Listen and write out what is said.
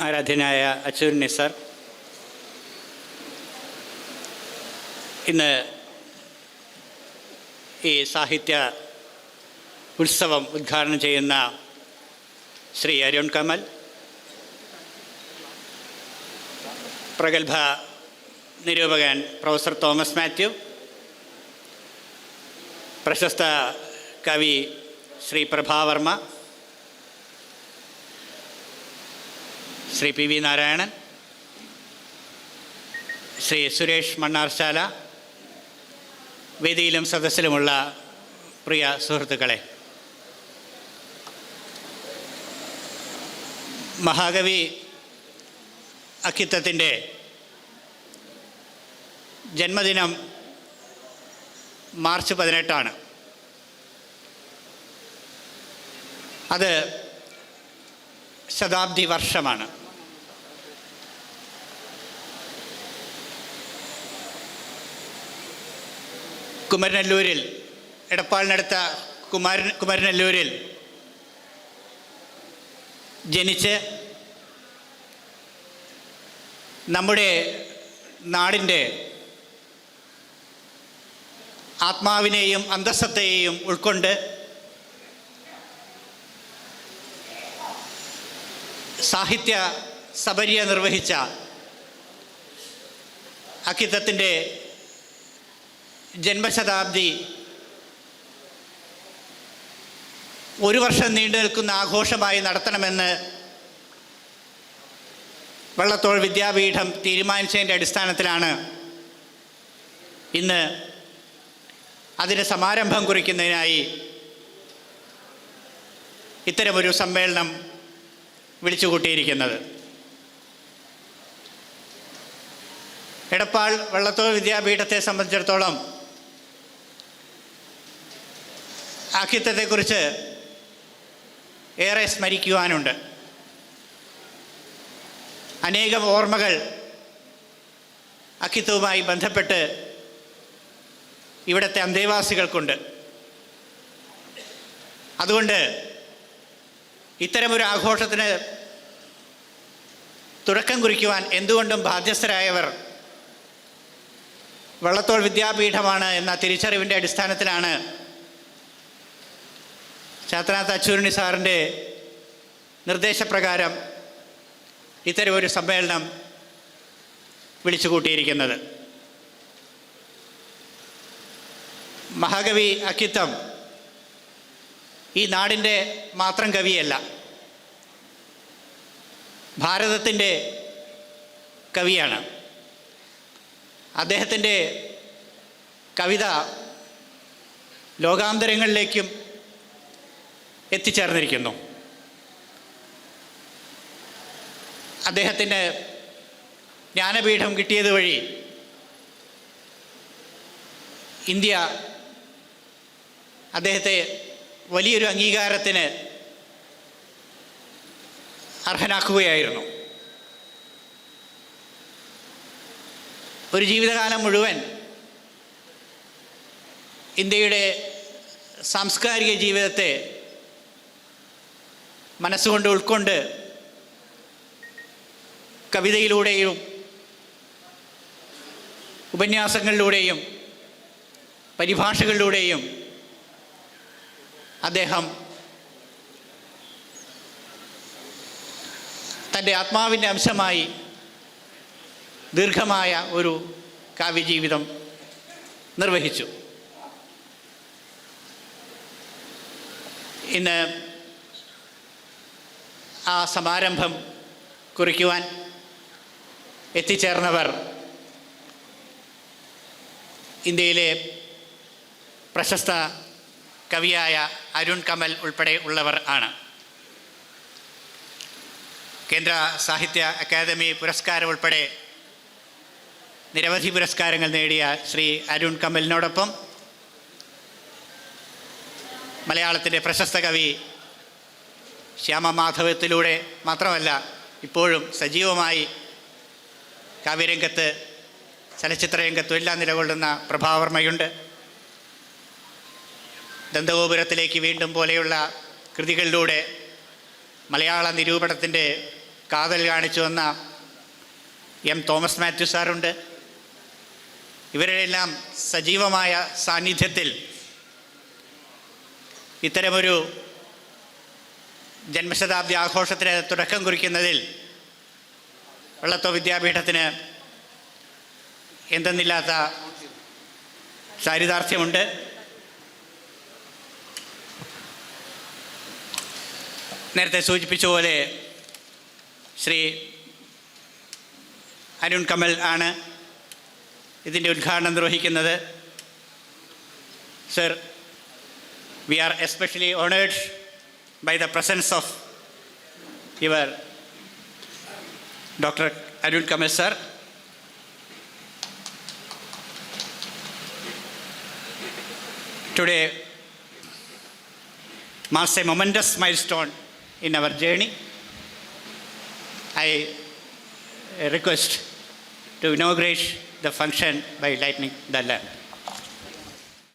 ആരാധ്യനായ അച്ചൂർ നിസാർ ഇന്ന് ഈ സാഹിത്യ ഉത്സവം ഉദ്ഘാടനം ചെയ്യുന്ന ശ്രീ അരുൺ കമൽ പ്രഗത്ഭ നിരൂപകൻ പ്രൊഫസർ തോമസ് മാത്യു പ്രശസ്ത കവി ശ്രീ പ്രഭാവർമ്മ ശ്രീ പി വി നാരായണൻ ശ്രീ സുരേഷ് മണ്ണാർശാല വേദിയിലും സദസ്സിലുമുള്ള പ്രിയ സുഹൃത്തുക്കളെ. മഹാകവി അക്കിത്തത്തിന്റെ ജന്മദിനം മാർച്ച് പതിനെട്ടാണ്. അത് ശതാബ്ദി വർഷമാണ്. കുമരനല്ലൂരിൽ എടപ്പാളിനടുത്ത കുമാരൻ കുമരനല്ലൂരിൽ ജനിച്ച് നമ്മുടെ നാടിന്റെ ആത്മാവിനെയും അന്തസ്സത്തെയും ഉൾക്കൊണ്ട് സാഹിത്യ സബരിയ നിർവഹിച്ച അക്കിത്തത്തിന്റെ ജന്മശതാബ്ദി. ഒരു വർഷം നീണ്ടു നിൽക്കുന്ന ആഘോഷമായി നടത്തണമെന്ന് വള്ളത്തോൾ വിദ്യാപീഠം തീരുമാനിച്ചതിന്റെ അടിസ്ഥാനത്തിലാണ് ഇന്ന് അതിന് സമാരംഭം കുറിക്കുന്നതിനായി ഇത്തരമൊരു സമ്മേളനം വിളിച്ചുകൂട്ടിയിരിക്കുന്നത്. എടപ്പാൾ വള്ളത്തോൾ വിദ്യാപീഠത്തെ സംബന്ധിച്ചിടത്തോളം ആഖ്യത്വത്തെക്കുറിച്ച് ഏറെ സ്മരിക്കുവാനുണ്ട്. അനേകം ഓർമ്മകൾ അക്കിത്വവുമായി ബന്ധപ്പെട്ട് ഇവിടുത്തെ അന്തേവാസികൾക്കുണ്ട്. അതുകൊണ്ട് ഇത്തരമൊരു ആഘോഷത്തിന് തുടക്കം കുറിക്കുവാൻ എന്തുകൊണ്ടും ബാധ്യസ്ഥരായവർ വള്ളത്തോൾ വിദ്യാപീഠമാണ് എന്ന തിരിച്ചറിവിന്റെ അടിസ്ഥാനത്തിലാണ് ചാത്തനാഥ് അച്ചൂരണി സാറിന്റെ നിർദ്ദേശപ്രകാരം ഇത്തരം ഒരു സമ്മേളനം വിളിച്ചു കൂട്ടിയിരിക്കുന്നത്. മഹാകവി അക്കിത്തം ഈ നാടിന്റെ മാത്രം കവിയല്ല ഭാരതത്തിന്റെ കവിയാണ്. അദ്ദേഹത്തിന്റെ കവിത ലോകാന്തരങ്ങളിലേക്കും എത്തിച്ചേർന്നിരിക്കുന്നു. അദ്ദേഹത്തിന് ജ്ഞാനപീഠം കിട്ടിയത് വഴി ഇന്ത്യ അദ്ദേഹത്തെ വലിയൊരു അംഗീകാരത്തിന് അർഹനാക്കുകയായിരുന്നു. ഒരു ജീവിതകാലം മുഴുവൻ ഇന്ത്യയുടെ സാംസ്കാരിക ജീവിതത്തെ മനസ്സുകൊണ്ട് ഉൾക്കൊണ്ട് കവിതയിലൂടെയും ഉപന്യാസങ്ങളിലൂടെയും പരിഭാഷകളിലൂടെയും അദ്ദേഹം തന്റെ ആത്മാവിന്റെ അംശമായി ദീർഘമായ ഒരു കാവ്യജീവിതം നിർവഹിച്ചു. ഇന്ന് ആ സമാരംഭം കുറിക്കുവാൻ എത്തിച്ചേർന്നവർ ഇന്ത്യയിലെ പ്രശസ്ത കവിയായ അരുൺ കമൽ ഉൾപ്പെടെ ഉള്ളവർ ആണ്. കേന്ദ്ര സാഹിത്യ അക്കാദമി പുരസ്കാരം ഉൾപ്പെടെ നിരവധി പുരസ്കാരങ്ങൾ നേടിയ ശ്രീ അരുൺ കമലിനോടൊപ്പം മലയാളത്തിന്റെ പ്രശസ്ത കവി ശ്യാമമാധവത്തിലൂടെ മാത്രമല്ല ഇപ്പോഴും സജീവമായി കാവ്യരംഗത്ത് ചലച്ചിത്രരംഗത്തും എല്ലാം നിലകൊള്ളുന്ന പ്രഭാവർമ്മയുണ്ട്. ദന്തഗോപുരത്തിലേക്ക് വീണ്ടും പോലെയുള്ള കൃതികളിലൂടെ മലയാള നിരൂപണത്തിന്റെ കാതൽ കാണിച്ചു വന്ന എം തോമസ് മാത്യു സാറുണ്ട്. ഇവരെല്ലാം സജീവമായ സാന്നിധ്യത്തിൽ ഇത്തരമൊരു ജന്മശതാബ്ദി ആഘോഷത്തിന് തുടക്കം കുറിക്കുന്നതിൽ വെള്ളത്തോ വിദ്യാപീഠത്തിന് എന്തെന്നില്ലാത്ത ചാരിതാർത്ഥ്യമുണ്ട്. നേരത്തെ സൂചിപ്പിച്ച പോലെ ശ്രീ അരുൺ കമൽ ആണ് ഇതിന്റെ ഉദ്ഘാടനം നിർവഹിക്കുന്നത്. Sir we are especially honoured by the presence of your Dr. Arun Kamal sir. Today marks a momentous milestone in our journey. I request to inaugurate the function by lighting the lamp.